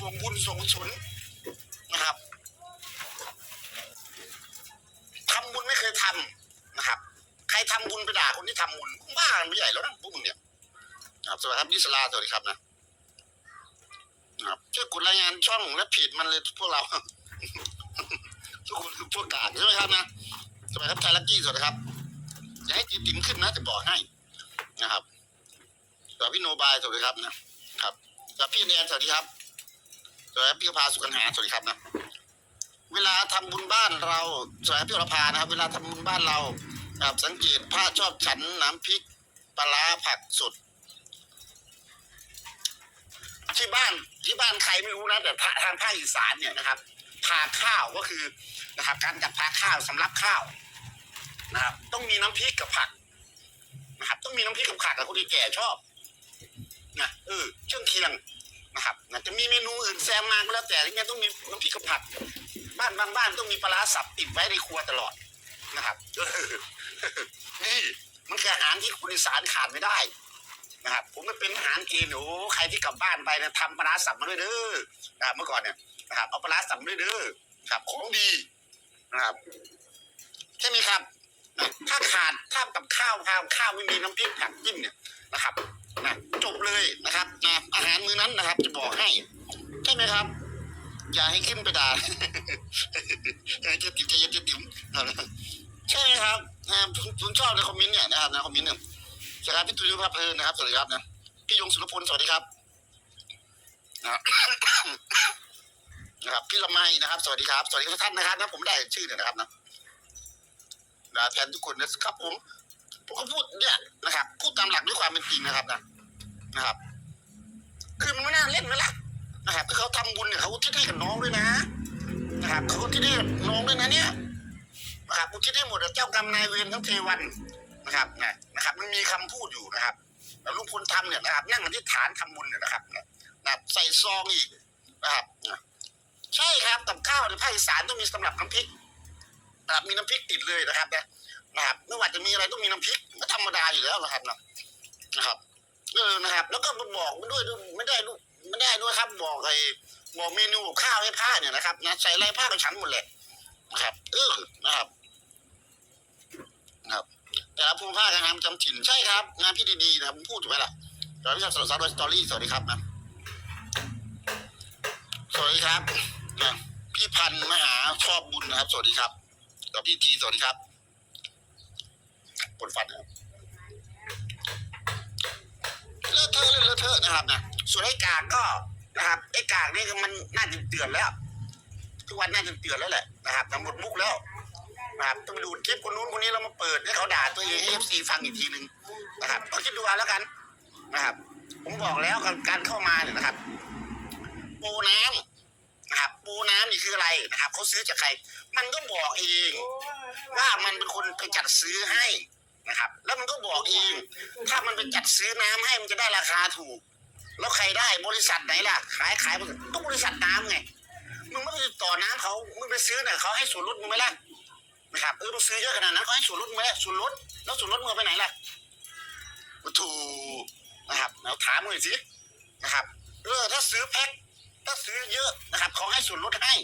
พวงบุญส่งกุศลนะครับทำบุญไม่เคยทำนะครับ ใครทำบุญไปด่าคนที่ทำบุญบ้ากันไม่ใหญ่แล้วนะพวกมึงเนี่ยครับสวัสดีครับนิสลาสวัสดีครับนะครับช่วยกดรายงานช่องและเพจมันเลยพวกเราทุกคนคือพวกกาดใช่ไหมครับนะสวัสดีครับไทยลักกี้สวัสดีครับอย่าให้ตีติ๋มขึ้นนะจะบอกให้นะครับสวัสดีพี่โนบายสวัสดีครับนะครับสวัสดีพี่แนนสวัสดีครับ สวัสดีพี่กพาสุกัญหาสวัสดีครับนะเวลาทำบุญบ้านเราสวัสดีพี่อรพานะครับ เวลาทำบุญบ้านเราครับสังเกตพระชอบฉันน้ำพริกปลาผักสดที่บ้านที่บ้านใครไม่รู้นะแต่ทางภาคอีสานเนี่ยนะครับพาข้าวก็คือนะครับ การจัดพาข้าวสำรับข้าวนะครับ ต้องมีน้ำพริกกับผักนะครับ ต้องมีน้ำพริกกับผักกับคนที่แก่ชอบนะเออเครื่องเคียง นะครับนะจะมีเมนูอื่นแซมมาก็แล้วแต่ที่นี่ต้องมีน้ำพริกกับผักบ้านบางบ้านต้องมีปลาร้าสับติดไว้ในครัวตลอดนะครับเออนี่มันคืออาหารที่คนอีสานขาดไม่ได้นะครับผมไม่เป็นทหารเกณฑ์โอ้ใครที่กลับบ้านไปนะทำปลาร้าสับมาด้วยเด้อนะครับเมื่อก่อนเนี่ยนะครับเอาปลาร้าสับมาด้วยเด้อครับของดีนะครับใช่ไหมครับนะถ้าขาดถ้ากับข้าวข้าวข้าวไม่มีน้ำพริกผักจิ้มเนี่ยนะครับ นะจบเลยนะครับนะอาหารมื้อนั้นนะครับ จะบอกให้ใช่ไหมครับ อย่าให้ขึ้นไปด่าจะติ๋มจะเย็นจะติ๋มใช่ไหมครับนะผมชอบในคอมเมนต์เนี่ยนะครับในคอมเมนต์เนี่ยสวัสดีครับพี่ตุ้ยภาพเพลินนะครับสวัสดีครับนะพี่ยงสุรพลสวัสดีครับนะครับนะครับพี่ละไมนะครับ สวัสดีครับ สวัสดีทุกท่านนะครับนะผมได้ชื่อเนี่ยนะครับนะนะแทนทุกคนนะครับผมผมก็พูดเนี่ยนะครับพูดตามหลักด้วยความเป็นจริงนะครับนะ นะครับ คือมันไม่น่าเล่นนะล่ะนะครับเขาทำบุญเนี่ยเขาคิดให้กับน้องด้วยนะ นะครับเขาคิดให้กับน้องด้วยนะเนี่ยนะครับเขาคิดให้หมดเจ้ากรรมนายเวรทั้งเทวันนะครับนะนะครับ มันมีคำพูดอยู่นะครับแล้วลุงพลทำเนี่ยนะครับ นั่งอธิษฐานทำบุญเนี่ยนะครับนะใส่ซองอีกนะครับใช่ครับกับข้าวในภาคอีสานต้องมีสำหรับน้ำพริกนะครับมีน้ำพริกติดเลยนะครับนะนะครับไม่ว่าจะมีอะไรต้องมีน้ำพริกก็ธรรมดาอยู่แล้วนะครับนะนะครับ เออนะครับ แล้วก็บอกมันด้วยไม่ได้ด้วยไม่ได้ด้วยครับ บอกไอ้บอกเมนูข้าวให้ผ้าเนี่ยนะครับนะใส่ไรผ้ากับฉันหมดเลยนะครับ เออนะครับนะครับ แต่ละภูมิภาคงานจำถิ่นใช่ครับงานพี่ดีๆนะครับผมพูดถูกไหมล่ะสวัสดีครับสำหรับสาวสตอรี่สวัสดีครับนะสวัสดีครับนะพี่พันธ์มหาชอบบุญนะครับ สวัสดีครับกับพี่ทีสวัสดีครับปวดฟันนะครับ เลอะเทอะเลยเลอะเทอะนะครับนะส่วนไอ้กากก็นะครับไอ้กากนี่มันน่าจะเตือนแล้ว ทุกวันน่าจะเตือนแล้วแหละนะครับแต่หมดมุกแล้วนะครับต้องไปดูคลิปคนนู้นคนนี้เรามาเปิดให้เขาด่าตัวเองให้เอฟซีฟังอีกทีหนึ่งนะครับก็คิดดูเอาแล้วกันนะครับ ผมบอกแล้วการเข้ามาเนี่ยนะครับ ปูน้ำนะครับปูน้ำนี่คืออะไรนะครับเขาซื้อจากใคร มันก็บอกเอง ว่ามันเป็นคนไปจัดซื้อให้ นะครับ แล้วมันก็บอกเอง ถ้ามันไปจัดซื้อน้ำให้มันจะได้ราคาถูก แล้วใครได้บริษัทไหนล่ะ ขายขายบริษัทก็บริษัทน้ำไงมึงไม่ไปติดต่อน้ำเขามึงไปซื้อเนี่ยเขาให้ส่วนลดมึงไหมล่ะนะครับเออมึงซื้อเยอะขนาดนั้นก็ให้ส่วนลดมึงไหมส่วนลดแล้วส่วนลดมึงไปไหนล่ะถูกนะครับเราถามมึงสินะครับเออถ้าซื้อแพ็คถ้าซื้อเยอะนะครับเขาให้ส่วนลดให้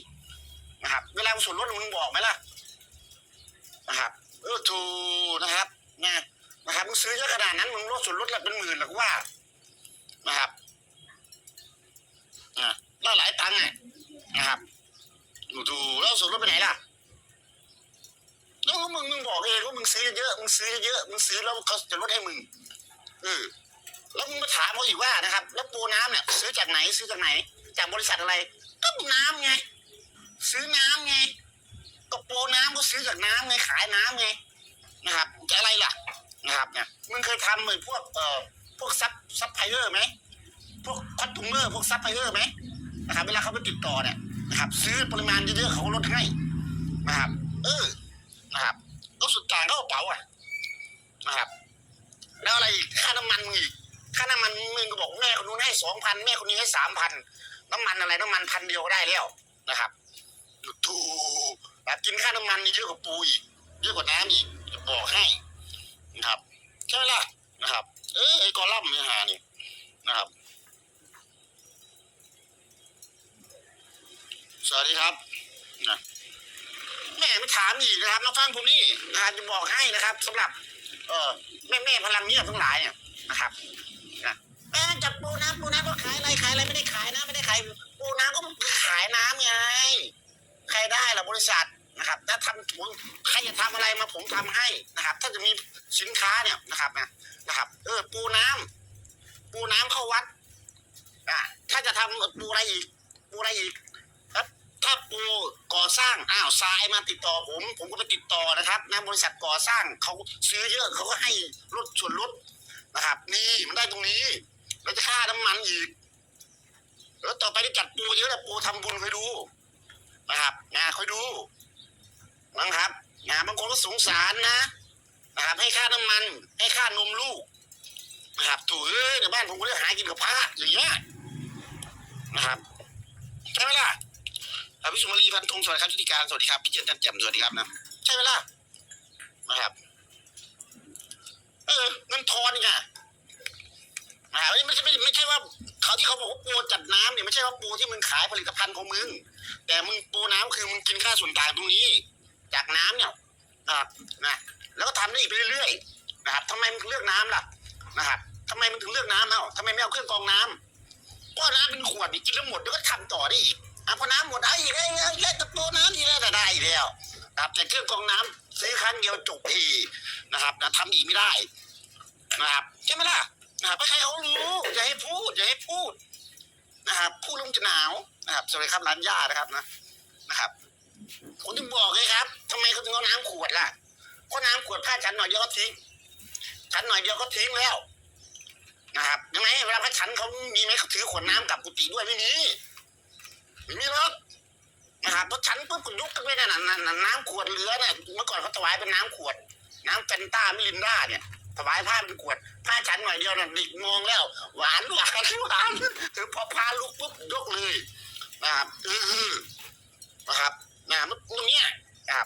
นะครับ เวลาส่วนลดมึงบอกไหมล่ะนะครับเออถูกนะครับ ซื้อเยอะขนาดนั้นมึงลดส่วนลดละเป็นหมื่นหรอกว่า นะครับอ่าแล้วหลายตังค์อะนะครับถูกแล้วส่วนลดไปไหนล่ะแล้วมึงมึงบอกเองว่ามึงซื้อเยอะมึงซื้อเยอะมึงซื้อแล้วเขาจะลดให้มึงเออแล้วมึงมาถามเขาอีกว่านะครับ แล้วปูน้ำเนี่ย ซื้อจากไหนซื้อจากไหน จากบริษัทอะไร ก็น้ำไง ซื้อน้ำไงก็ปูน้ำก็ซื้อจากน้ำไงขายน้ำไงนะครับจะอะไรล่ะ นะครับเนี่ยมึงเคยทำเหมือนพวกเอ่อพวกซับซับไพเออร์ไหมพวกคอสตูเมอร์พวกซับไพเออร์ไหมนะครับเวลาเขาไปติดต่อเนี่ยนะครับ ซื้อปริมาณเยอะๆเขาก็ลดให้นะครับ เออนะครับแล้วสุดกลางก็กระเป๋าอะนะครับ แล้วอะไรอีกค่าน้ำมันมึงอีกค่าน้ำมันมึงก็บอกแม่คนนู้นให้สองพันแม่คนนี้ให้สามพันน้ำมันอะไรน้ำมันพันเดียวก็ได้แล้วนะครับถูกแบบกินค่าน้ำมันนี่เยอะกว่าปูอีกเยอะกว่าน้ำอีกจะบอกให้ นะครับใช่ไหมล่ะนะครับ เออไอ้กอลัมน์เนี่ยหานี่นะครับ สวัสดีครับนะแม่ไม่ถามอีกนะครับมาฟังผมนี่นะครับจะบอกให้นะครับสำหรับ เออแม่แม่พลังเงียบทั้งหลายเนี่ยนะครับนะแม่จับปูน้ำปูน้ำก็ขายอะไรขายอะไรไม่ได้ขายนะไม่ได้ขายปูน้ำก็ขายน้ำไงใครได้ล่ะบริษัทนะครับถ้าทำผมใครจะทำอะไรมาผมทำให้นะครับ ถ้าจะมี สินค้าเนี่ยนะครับนะนะครับเออปูน้ำปูน้ำเข้าวัดอ่าถ้าจะทำปูอะไรอีก ปูอะไรอีกครับถ้าปูก่อสร้างอ้าวทรายมาติดต่อผม ผมก็ไปติดต่อนะครับนะบริษัทก่อสร้างเขาซื้อเยอะเขาก็ให้ลดส่วนลดนะครับ นี่มันได้ตรงนี้แล้วจะค่าน้ำมันอีก แล้วต่อไปที่จัดปูเยอะแล้วปูทำบุญคอยดูนะครับนะคอยดูนะครับนะบางคนก็สงสารนะ นะครับให้ค่าน้ำมัน ให้ค่านมลูกนะครับถูเอ้ยในบ้านผมก็เลือกหากินกับพระอย่างเงี้ยนะครับใช่ไหมล่ะพี่สุมารีพันธงสวัสดีครับชุติการสวัสดีครับพี่เจนจันแจ่มสวัสดีครับนะใช่ไหมล่ะนะครับ เออเงินทอนไงอ่าไม่ใช่ไม่ไม่ใช่ว่าเขาที่เขาบอกว่าปูจัดน้ำเนี่ยไม่ใช่ว่าปูที่มึงขายผลิตภัณฑ์ของมึง แต่มึงปูน้ำคือมึงกินค่าส่วนต่างตรงนี้ จากน้ำเนี่ยนะครับนะ แล้วก็ทำได้อีกไปเรื่อยๆนะครับทำไมมึงถึงเลือกน้ำล่ะนะครับทำไมมึงถึงเลือกน้ำเอ้าทำไมไม่เอาเครื่องกรองน้ำก็น้ำเป็นขวดนี่กินแล้วหมดเดี๋ยวก็ทำต่อได้อีกอะพอน้ำหมดได้อีกไอ้ไอ้ไอ้ตะปูน้ำทีแล้วแต่ได้อีกแล้วนะครับแต่เครื่องกรองน้ำซื้อครั้งเดียวจบทีนะครับนะทำอีกไม่ได้ นะครับใช่ไหมล่ะนะครับใครเขารู้อย่าให้พูดอย่าให้พูด นะครับพูดแลวมนจะหนาวนะครับสวัสดีครับร้านย่านะครับนะนะครับผมถึงบอกเลยครับทำไมเขาถึงเอาน้ำขวดล่ะ เพราะน้ำขวดผ้าฉันหน่อยเดียวก็ทิ้งฉันหน่อยเดียวก็ทิ้งแล้วนะครับยังไงเวลาพระฉันเขามีไหมเขาถือขวดน้ำกับกุฏิด้วยไม่มีไม่มีหรอกนะครับพระฉันปุ๊บก็ยุกกันไปนั่นน้ำขวดเหลือเนี่ยเมื่อก่อนเขาถวายเป็นน้ำขวด น้ำเฟนต้ามิลินด้าเนี่ยถวายผ้าเป็นขวดผ้าฉันหน่อยเดียวน่ะดิกมองแล้ว หวานหวานหวานถึงพอพาลุกปุ๊บยกเลยนะครับอือนะครับนะตรงเนี้ย